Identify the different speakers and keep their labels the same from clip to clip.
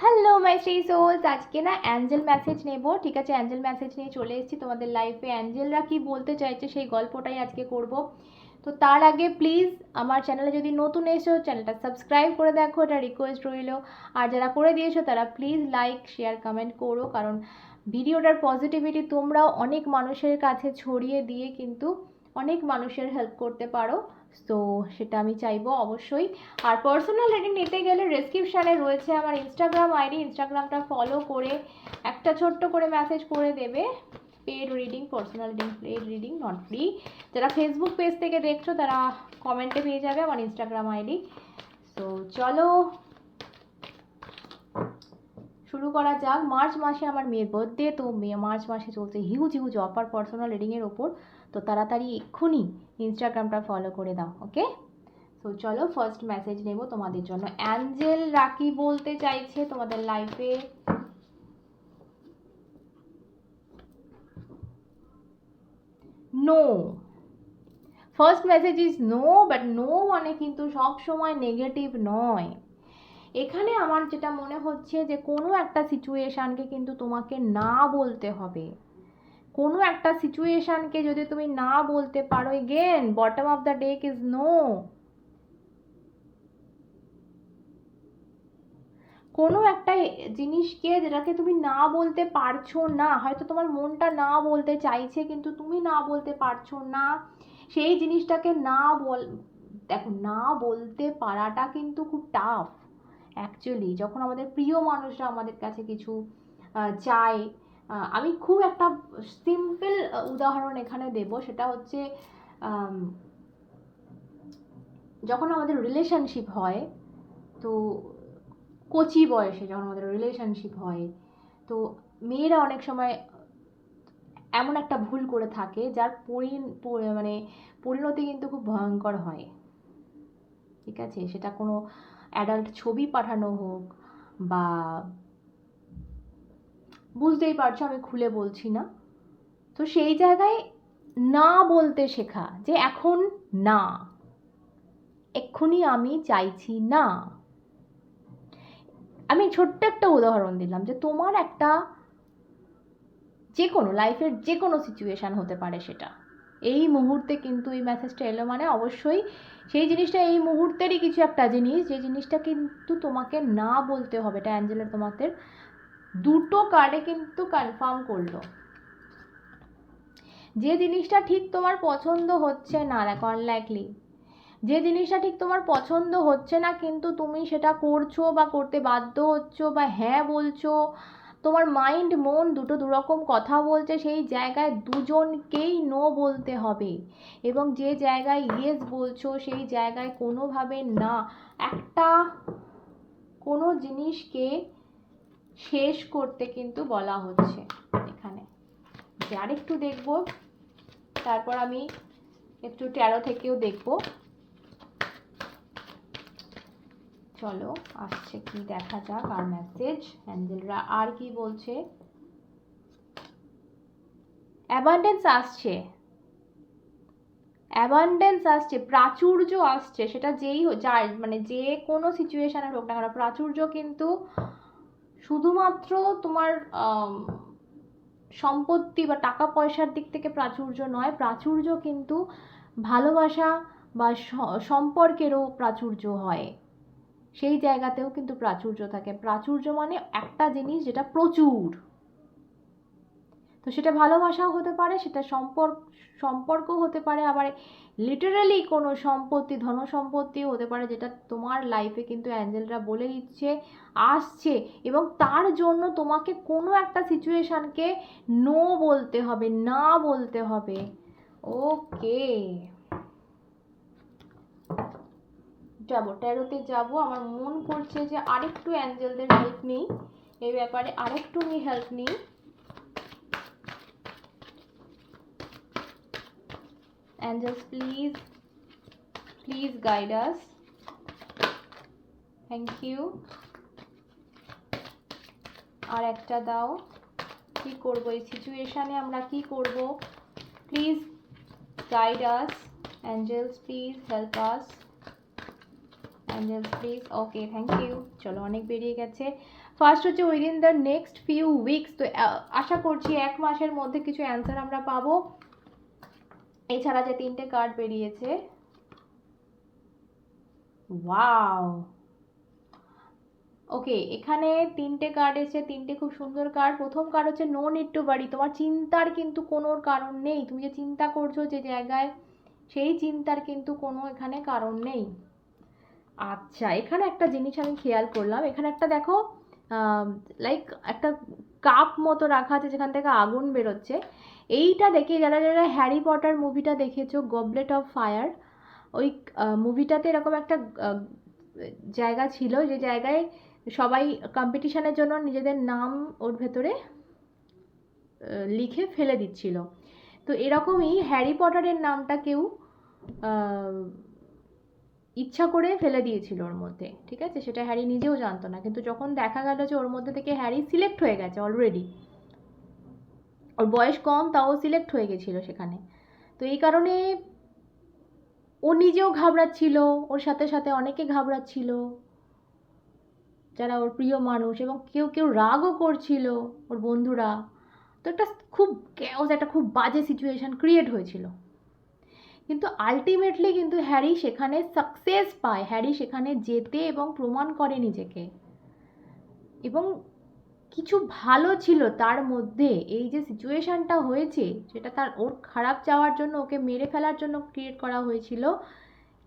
Speaker 1: Hello my Shri sols আজকে না Angel message নেব, ঠিক আছে? অ্যাঞ্জেল মেসেজ নিয়ে চলে এসেছি তোমাদের লাইফে অ্যাঞ্জেলরা কি বলতে চাইছে সেই গল্পটাই আজকে করব। তো তার আগে প্লিজ আমার চ্যানেলে যদি নতুন এসো চ্যানেলটা সাবস্ক্রাইব করে দেখো, এটা রিকোয়েস্ট রইল। আর যারা করে দিয়েছ, তারা প্লিজ লাইক শেয়ার কমেন্ট করো। কারণ ভিডিওটার পজিটিভিটি তোমরাও অনেক মানুষের কাছে ছড়িয়ে দিয়ে কিন্তু অনেক মানুষের হেল্প করতে পারো। তো সেটা আমি চাইব অবশ্যই। আর পার্সোনাল রিডিং নিতে গেলে ডেসক্রিপশানে রয়েছে আমার ইনস্টাগ্রাম আইডি ইনস্টাগ্রামটা ফলো করে একটা ছোট্ট করে মেসেজ করে দেবে। Paid reading personal reading paid reading not free যারা ফেসবুক পেজ থেকে দেখছ, তারা কমেন্টে পেয়ে যাবে আমার ইনস্টাগ্রাম আইডি তো চলো শুরু করা যাক। মার্চ মাসে আমার মেয়ের বার্থডে তো মার্চ মাসে চলছে হিউজ হিউজ অফার পার্সোনাল রিডিংয়ের ওপর। তো তাড়াতাড়ি এক্ষুনি ইনস্টাগ্রামটা ফলো করে দাও ওকে তো চলো ফার্স্ট মেসেজ নেব তোমাদের জন্য। অ্যাঞ্জেল রাকি বলতে চাইছে তোমাদের লাইফে no first message is no but no মানে কিন্তু সব সময় নেগেটিভ নয়। এখানে আমার যেটা মনে হচ্ছে যে কোনো একটা সিচুয়েশানকে কিন্তু তোমাকে না বলতে হবে। কোনো একটা সিচুয়েশানকে যদি তুমি না বলতে পারো again bottom of the deck is no কোনো একটা জিনিসকে যেটাকে তুমি না বলতে পারছ না, হয়তো তোমার মনটা না বলতে চাইছে, কিন্তু তুমি না বলতে পারছ না, সেই জিনিসটাকে না বল, দেখো, না বলতে পারাটা কিন্তু খুব টাফ অ্যাকচুয়ালি যখন আমাদের প্রিয় মানুষরা আমাদের কাছে কিছু চায় আমি খুব একটা সিম্পল উদাহরণ এখানে দেব। সেটা হচ্ছে যখন আমাদের রিলেশনশিপ হয়, তো কচি বয়সে যখন আমাদের রিলেশনশিপ হয়, তো মেয়েরা অনেক সময় এমন একটা ভুল করে থাকে, যার পরি মানে পরিণতি কিন্তু খুব ভয়ঙ্কর হয়। ঠিক আছে? সেটা কোনো অ্যাডাল্ট ছবি পাঠানো হোক বা বুঝতেই পারছ, আমি খুলে বলছি না। তো সেই জায়গায় না বলতে শেখা যে এখন না। এক্ষুনি আমি চাইছি না। আমি ছোট্ট একটা উদাহরণ দিলাম যে তোমার একটা যে কোনো লাইফের যে কোনো সিচুয়েশান হতে পারে সেটা। এই মুহূর্তে কিন্তু এই মেসেজটা এলো মানে অবশ্যই সেই জিনিসটা এই মুহূর্তেরই কিছু একটা জিনিস, যে জিনিসটা কিন্তু তোমাকে না বলতে হবে। এটা অ্যাঞ্জেলের তোমাদের দুটো কার্ডে কিন্তু কনফার্ম করল। যে জিনিসটা ঠিক তোমার পছন্দ হচ্ছে না, দেখো আনলাইকলি যে জিনিসটা ঠিক তোমার পছন্দ হচ্ছে না, কিন্তু তুমি সেটা করছ বা করতে বাধ্য হচ্ছ বা হ্যাঁ বলছো, তোমার মাইন্ড মন দুটো দুরকম কথা বলছে, সেই জায়গায় দুজনকেই নো বলতে হবে। এবং যে জায়গায় ইয়েস বলছো, সেই জায়গায় কোনোভাবে না। একটা কোনো জিনিসকে শেষ করতে কিন্তু বলা হচ্ছে এখানে। আর একটু দেখব। তারপর আমি একটু ট্যারো থেকেও দেখব। চলো, আসছে কি দেখা যাক, আর মেসেজ অ্যাঞ্জেলরা আর কি বলছে। অ্যাবান্ডেন্স আসছে। অ্যাবান্ডেন্স আসছে, প্রাচুর্য আসছে, সেটা যেই যার মানে যে কোনো সিচুয়েশানের হোক না কেন, প্রাচুর্য কিন্তু শুধুমাত্র তোমার সম্পত্তি বা টাকা পয়সার দিক থেকে প্রাচুর্য নয়, প্রাচুর্য কিন্তু ভালোবাসা বা সম্পর্কেরও প্রাচুর্য হয়। সেই জায়গাতেও কিন্তু প্রাচুর্য থাকে। প্রাচুর্য মানে একটা জিনিস যেটা প্রচুর। তো সেটা ভালোবাসাও হতে পারে, সেটা সম্পর্ক সম্পর্ক হতে পারে, আবার লিটারালি কোনো সম্পত্তি ধন সম্পত্তিও হতে পারে যেটা তোমার লাইফে কিন্তু অ্যাঞ্জেলরা বলে দিচ্ছে, আসছে এবং তার জন্য তোমাকে কোনো একটা সিচুয়েশানকে নো বলতে হবে, না বলতে হবে। ওকে যাব ট্যারোতে যাব, আমার মন করছে যে আরেকটু অ্যাঞ্জেলদের হেল্প নিই, এই ব্যাপারে আরেকটু আমি হেল্প নিই। Angels, please. Please guide us. Thank you. আর একটা দাও। কি করব? এই সিচুয়েশানে আমরা কি করব? Please guide us angels please help us angel please okay thank you চলো, অনেক বেরিয়ে গেছে। ফার্স্ট হচ্ছে within the next few weeks তো আশা করছি এক মাসের মধ্যে কিছু অ্যান্সার আমরা পাবো। এছাড়া যে তিনটে কার্ড বেরিয়েছে। ওয়াও ওকে এখানে তিনটে কার্ড এসেছে, তিনটে খুব সুন্দর কার্ড প্রথম কার্ড হচ্ছে নো নিড টু বাড়ি তোমার চিন্তার কিন্তু কোনো কারণ নেই। তুমি যে চিন্তা করছ যে জায়গায়, সেই চিন্তার কিন্তু কোনো এখানে কারণ নেই। আচ্ছা এখানে একটা জিনিস আমি খেয়াল করলাম। এখানে একটা দেখো লাইক একটা কাপ মতো রাখা আছে যেখান থেকে আগুন বেরোচ্ছে। এইটা দেখে যারা যারা হ্যারি পটার মুভিটা দেখেছ গবলেট অফ ফায়ার ওই মুভিটাতে এরকম একটা জায়গা ছিল, যে জায়গায় সবাই কম্পিটিশনের জন্য নিজেদের নাম ওর ভেতরে লিখে ফেলে দিচ্ছিল। তো এরকমই হ্যারি পটারের নামটা কেউ ইচ্ছা করে ফেলে দিয়েছিল ওর মধ্যে, ঠিক আছে? সেটা হ্যারি নিজেও জানতো না। কিন্তু যখন দেখা গেল যে ওর মধ্যে থেকে হ্যারি সিলেক্ট হয়ে গেছে অলরেডি ওর বয়স কম, তাও সিলেক্ট হয়ে গেছিল সেখানে। তো এই কারণে ও নিজেও ঘাবড়াচ্ছিল, ওর সাথে সাথে অনেকে ঘাবড়াচ্ছিল। যারা ওর প্রিয় মানুষ এবং কেউ কেউ রাগও করছিল ওর বন্ধুরা। তো একটা খুব ক্যাওস একটা খুব বাজে সিচুয়েশন ক্রিয়েট হয়েছিল। কিন্তু আলটিমেটলি কিন্তু হ্যারি সেখানে সাকসেস পায়। হ্যারি সেখানে যেতে এবং প্রমাণ করে নিজেকে। এবং কিছু ভালো ছিল তার মধ্যে। এই যে সিচুয়েশনটা হয়েছে, সেটা তার ওর খারাপ যাওয়ার জন্য, ওকে মেরে ফেলার জন্য ক্রিয়েট করা হয়েছিল।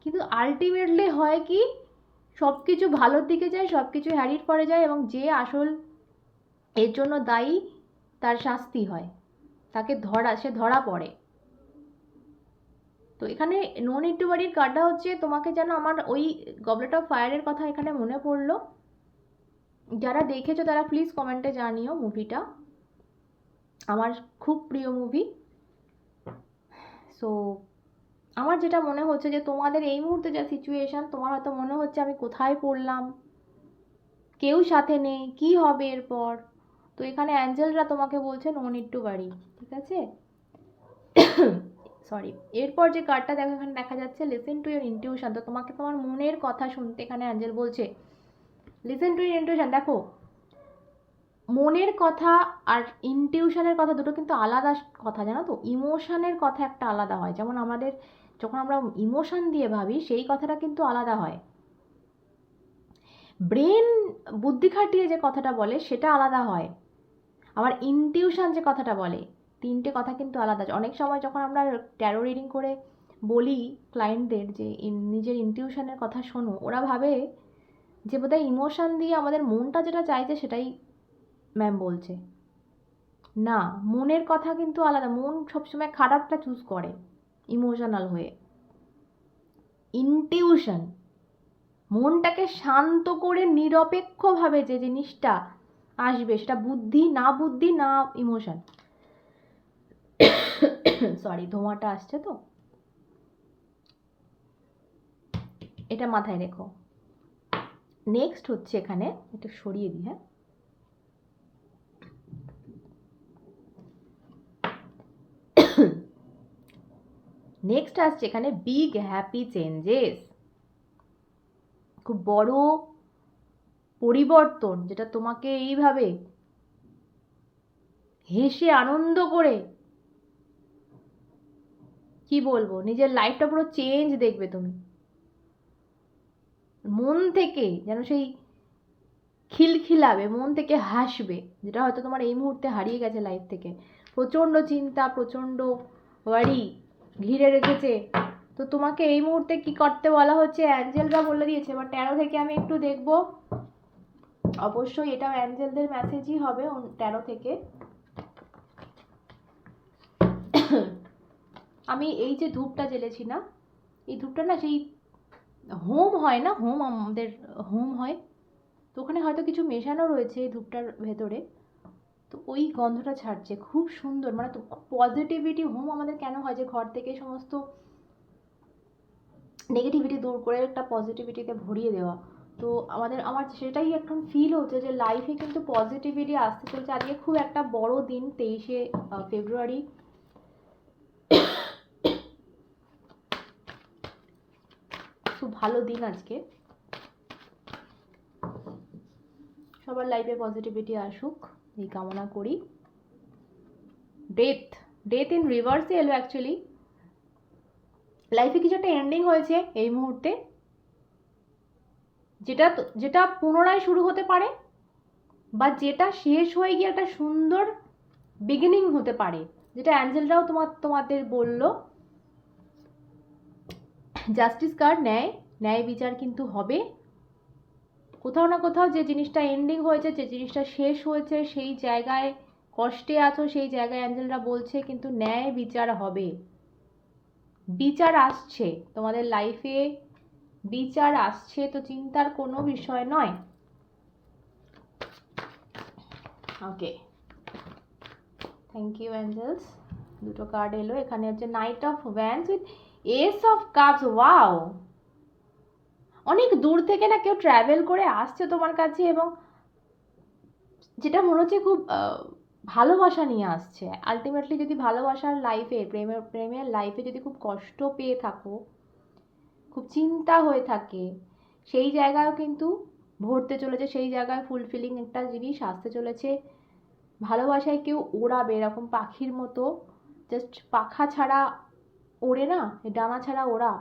Speaker 1: কিন্তু আলটিমেটলি হয় কি সব কিছু ভালোর দিকে যায় সব কিছু হ্যারির পরে যায় এবং যে আসল এর জন্য দায়ী, তার শাস্তি হয়। তাকে ধরা, সে ধরা পড়ে। তো এখানে নন ইটু বাড়ির কার্ডটা হচ্ছে, তোমাকে যেন আমার ওই গবলেট অফ ফায়ারের কথা এখানে মনে পড়ল। যারা দেখেছ তারা প্লিজ কমেন্টে জানিও মুভিটা আমার খুব প্রিয় মুভি সো আমার যেটা মনে হচ্ছে যে তোমাদের এই মুহূর্তে যা সিচুয়েশন তোমার হয়তো মনে হচ্ছে আমি কোথায় পড়লাম, কেউ সাথে নেই, কি হবে এরপর? তো এখানে অ্যাঞ্জেলরা তোমাকে বলছে নো নিড টু বাড়ি ঠিক আছে? সরি এরপর যে কার্ডটা দেখো এখানে দেখা যাচ্ছে লিসেন টু ইয়ার ইনটিউশন তো তোমাকে তোমার মনের কথা শুনতে এখানে অ্যাঞ্জেল বলছে লিসেন টু ইনটিউশন দেখো। মনের কথা আর ইনটিউশনের কথা দুটো কিন্তু আলাদা কথা, জানো তো? ইমোশনের কথা একটা আলাদা হয়। যেমন আমাদের যখন আমরা ইমোশন দিয়ে ভাবি, সেই কথাটা কিন্তু আলাদা হয়। ব্রেন বুদ্ধি খাটিয়ে যে কথাটা বলে, সেটা আলাদা হয়। আবার ইনটিউশন যে কথাটা বলে, তিনটে কথা কিন্তু আলাদা। অনেক সময় যখন আমরা ট্যারো রিডিং করে বলি ক্লায়েন্টদের যে নিজের ইনটিউশনের কথা শোনো, ওরা ভাবে যে বোধহয় ইমোশন দিয়ে আমাদের মনটা যেটা চাইছে সেটাই ম্যাম বলছে। না, মনের কথা কিন্তু আলাদা। মন সবসময় খারাপটা চুজ করে ইমোশনাল হয়ে। ইনটিউশন মনটাকে শান্ত করে নিরপেক্ষভাবে যে জিনিসটা আসবে সেটা বুদ্ধি, না বুদ্ধি, না ইমোশন সরি ধোঁয়াটা আসছে তো। এটা মাথায় রেখো। নেক্সট হচ্ছে এখানে একটু সরিয়ে দিই হ্যাঁ? নেক্সট আসছে এখানে বিগ হ্যাপি চেঞ্জেস খুব বড় পরিবর্তন যেটা তোমাকে এইভাবে হেসে আনন্দ করে, কি বলব? নিজের লাইফটা পুরো চেঞ্জ দেখবে তুমি। মন থেকে যেন সেই খিলখিলাবে, মন থেকে হাসবে, যেটা হয়তো তোমার এই মুহূর্তে হারিয়ে গেছে লাইফ থেকে। প্রচণ্ড চিন্তা, প্রচণ্ড ওয়ারি ঘিরে রেখেছে। তো তোমাকে এই মুহূর্তে কি করতে বলা হচ্ছে? অ্যাঞ্জেলরা বলে দিয়েছে, এবার ট্যারো থেকে আমি একটু দেখব। অবশ্যই এটা অ্যাঞ্জেলদের মেসেজই হবে ট্যারো থেকে। আমি এই যে ধূপটা জ্বেলেছি না, এই ধূপটা না সেই হোম হয় না হোম আমাদের হোম হয়। তো ওখানে হয়তো কিছু মেশানো রয়েছে এই ধূপটার ভেতরে। তো ওই গন্ধটা ছাড়ছে, খুব সুন্দর। মানে তো পজিটিভিটি হোম আমাদের কেন হয় যে ঘর থেকে সমস্ত নেগেটিভিটি দূর করে একটা পজিটিভিটিতে ভরিয়ে দেওয়া। তো আমাদের, আমার সেটাই এখন ফিল হচ্ছে যে লাইফে কিন্তু পজিটিভিটি আসতে চলছে। আজকে খুব একটা বড় দিন তেইশে ফেব্রুয়ারি খুব ভালো দিন আজকে। সবার লাইফে পজিটিভিটি আসুক, এই কামনা করি। ডেথ ডেথ ইন রিভার্সে এলো অ্যাকচুয়ালি লাইফে কিছু একটা এন্ডিং হয়েছে এই মুহূর্তে। যেটা যেটা পুনরায় শুরু হতে পারে, বা যেটা শেষ হয়ে গিয়ে একটা সুন্দর বিগিনিং হতে পারে। যেটা অ্যাঞ্জেলরাও তোমার, তোমাদের বলল জাস্টিস কার্ড ন্যায় ন্যায় বিচার কিন্তু হবে। কোথাও না কোথাও যে জিনিসটা এন্ডিং হয়েছে, যে জিনিসটা শেষ হয়েছে, সেই জায়গায় কষ্টে আছো, সেই জায়গায় অ্যাঞ্জেলরা বলছে কিন্তু ন্যায় বিচার হবে। বিচার আসছে। তোমাদের লাইফে বিচার আসছে তো চিন্তার কোনো বিষয় নয়। ওকে থ্যাংক ইউ অ্যাঞ্জেলস দুটো কার্ড এলো। এখানে হচ্ছে knight of wands with ace of cups wow অনেক দূর থেকে না কেউ ট্রাভেল করে আসছে তোমার কাছে এবং যেটা মনে হচ্ছে খুব ভালোবাসা নিয়ে আসছে। আলটিমেটলি যদি ভালোবাসার লাইফে প্রেমের প্রেমের লাইফে যদি খুব কষ্ট পেয়ে থাকো, খুব চিন্তা হয়ে থাকে, সেই জায়গায়ও কিন্তু ভরতে চলেছে, সেই জায়গায় ফুলফিলিং একটা জিনিস আসতে চলেছে। ভালোবাসায় কেউ ওড়াবে, এরকম পাখির মতো জাস্ট পাখা ছাড়া ওড়ে না, ডানা ছাড়া ওড়া।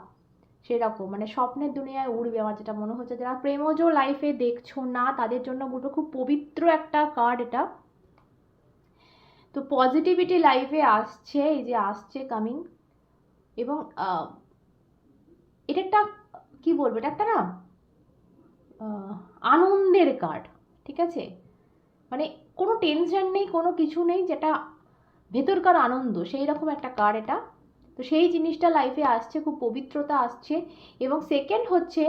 Speaker 1: সেরকম মানে স্বপ্নের দুনিয়ায় উড়বে আমার যেটা মনে হচ্ছে। যারা প্রেমজ লাইফে দেখছ না, তাদের জন্য বলব খুব পবিত্র একটা কার্ড এটা। তো পজিটিভিটি লাইফে আসছে, এই যে আসছে কামিং এবং এটা একটা, কি বলব, এটা একটা না আনন্দের কার্ড ঠিক আছে? মানে কোনো টেনশন নেই, কোনো কিছু নেই, যেটা ভেতরকার আনন্দ সেই রকম একটা কার্ড এটা। তো সেই জিনিসটা লাইফে আসছে, খুব পবিত্রতা আসছে। এবং সেকেন্ড হচ্ছে,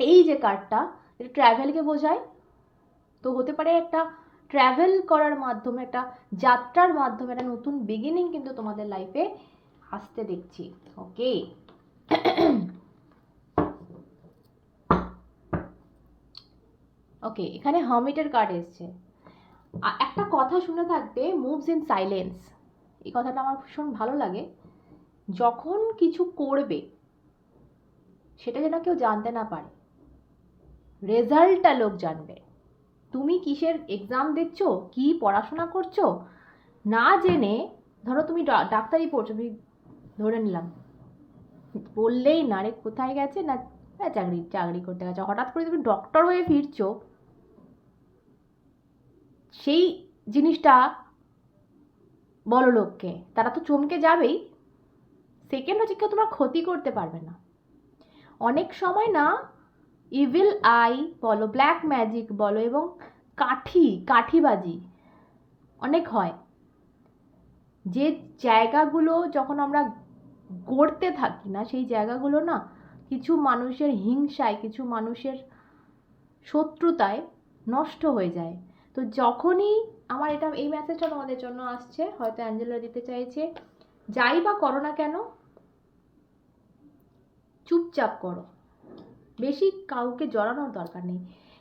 Speaker 1: এই যে কার্ডটা এটা ট্র্যাভেলকে বোঝায়। তো হতে পারে একটা ট্র্যাভেল করার মাধ্যমে, একটা যাত্রার মাধ্যমে, একটা নতুন বিগিনিং কিন্তু তোমাদের লাইফে আসতে দেখছি। ওকে ওকে এখানে হার্মিটের কার্ড এসছে। একটা কথা শুনে থাকবে মুভস ইন সাইলেন্স এই কথাটা আমার ভীষণ ভালো লাগে। যখন কিছু করবে, সেটা যেন কেউ জানতে না পারে। রেজাল্টটা লোক জানবে। তুমি কিসের এক্সাম দিচ্ছ, কি পড়াশোনা করছ, না জেনে, ধরো তুমি ডাক্তারি পড়ছো, আমি ধরে নিলাম। বললেই না রে, কোথায় গেছে? না হ্যাঁ চাকরি চাকরি করতে গেছে। হঠাৎ করে তুমি ডক্টর হয়ে ফিরছো। সেই জিনিসটা বলো লোককে তারা তো চমকে যাবেই। সেকেন্ড হচ্ছে কেউ তোমার ক্ষতি করতে পারবে না। অনেক সময় না ইভিল আই বলো ব্ল্যাক ম্যাজিক বলো এবং কাঠি, কাঠিবাজি অনেক হয়। যে জায়গাগুলো যখন আমরা গড়তে থাকি না, সেই জায়গাগুলো না কিছু মানুষের হিংসায়, কিছু মানুষের শত্রুতায় নষ্ট হয়ে যায়। তো যখনই আমার এটা, এই মেসেজটা তোমাদের জন্য আসছে, হয়তো অ্যাঞ্জেলা দিতে চাইছে, যাই বা করো না কেন, চুপচাপ করো। বেশি কাউকে জড়ানোর দরকার নেই।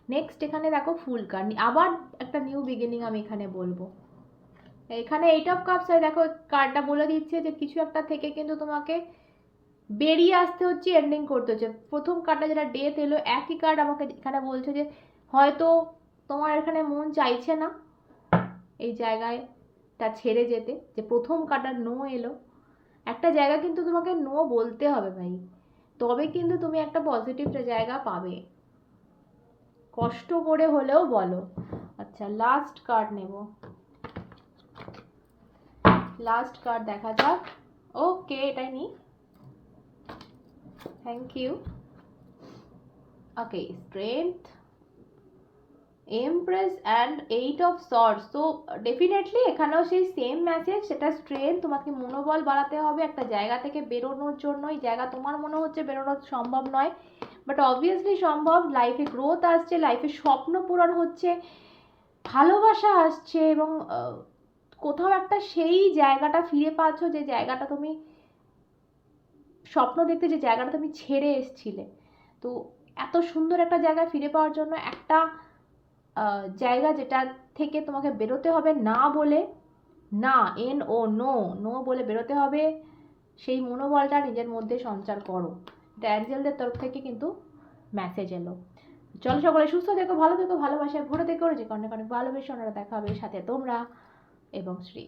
Speaker 1: নেক্সট এখানে দেখো ফুল কার্ড আবার একটা নিউ বিগিনিং আমি এখানে বলব। এখানে এইট অফ কাপস দেখো কার্ডটা বলে দিচ্ছে যে কিছু একটা থেকে কিন্তু তোমাকে বেরিয়ে আসতে হচ্ছে এন্ডিং করতে হচ্ছে। প্রথম কার্ডটা যেটা ডেথ এলো, একই কার্ড আমাকে এখানে বলছে যে হয়তো তোমার এখানে মন চাইছে না এই জায়গায়টা ছেড়ে যেতে, যে প্রথম কার্ডটা নো এলো। একটা জায়গা কিন্তু তোমাকে নো বলতে হবে ভাই। তবে কিন্তু তুমি একটা পজিটিভ জায়গা পাবে। কষ্ট করে হলেও বলো। আচ্ছা লাস্ট কার্ড নেব। লাস্ট কার্ড দেখা যাক। ওকে এটাই নি। Thank you okay strength empress and eight of swords তো ডেফিনেটলি এখানেও সেই সেম মেসেজ সেটা স্ট্রেংথ তোমাকে মনোবল বাড়াতে হবে একটা জায়গা থেকে বেরোনোর জন্য। এই জায়গা তোমার মনে হচ্ছে বেরোনো সম্ভব নয়। বাট অবভিয়াসলি সম্ভব লাইফে গ্রোথ আসছে লাইফে স্বপ্ন পূরণ হচ্ছে, ভালোবাসা আসছে এবং কোথাও একটা সেই জায়গাটা ফিরে পাচ্ছ যে জায়গাটা তুমি, স্বপ্ন দেখতে যে জায়গাটা তুমি ছেড়ে এসছিলে। তো এত সুন্দর একটা জায়গায় ফিরে পাওয়ার জন্য একটা জায়গা যেটা থেকে তোমাকে বেরোতে হবে না বলে, না এন ও নো নো বলে বেরোতে হবে, সেই মনোবলটা নিজের মধ্যে সঞ্চার করো। এটা অ্যাঞ্জেলদের তরফ থেকে কিন্তু মেসেজ এলো। চলো সকলে সুস্থ থেকো, ভালো থেকো, ভালোবাসায় ভরে থেকো, যে অনেক অনেক ভালোবেসে ওনারা দেখা হবে, সাথে তোমরা এবং শ্রী।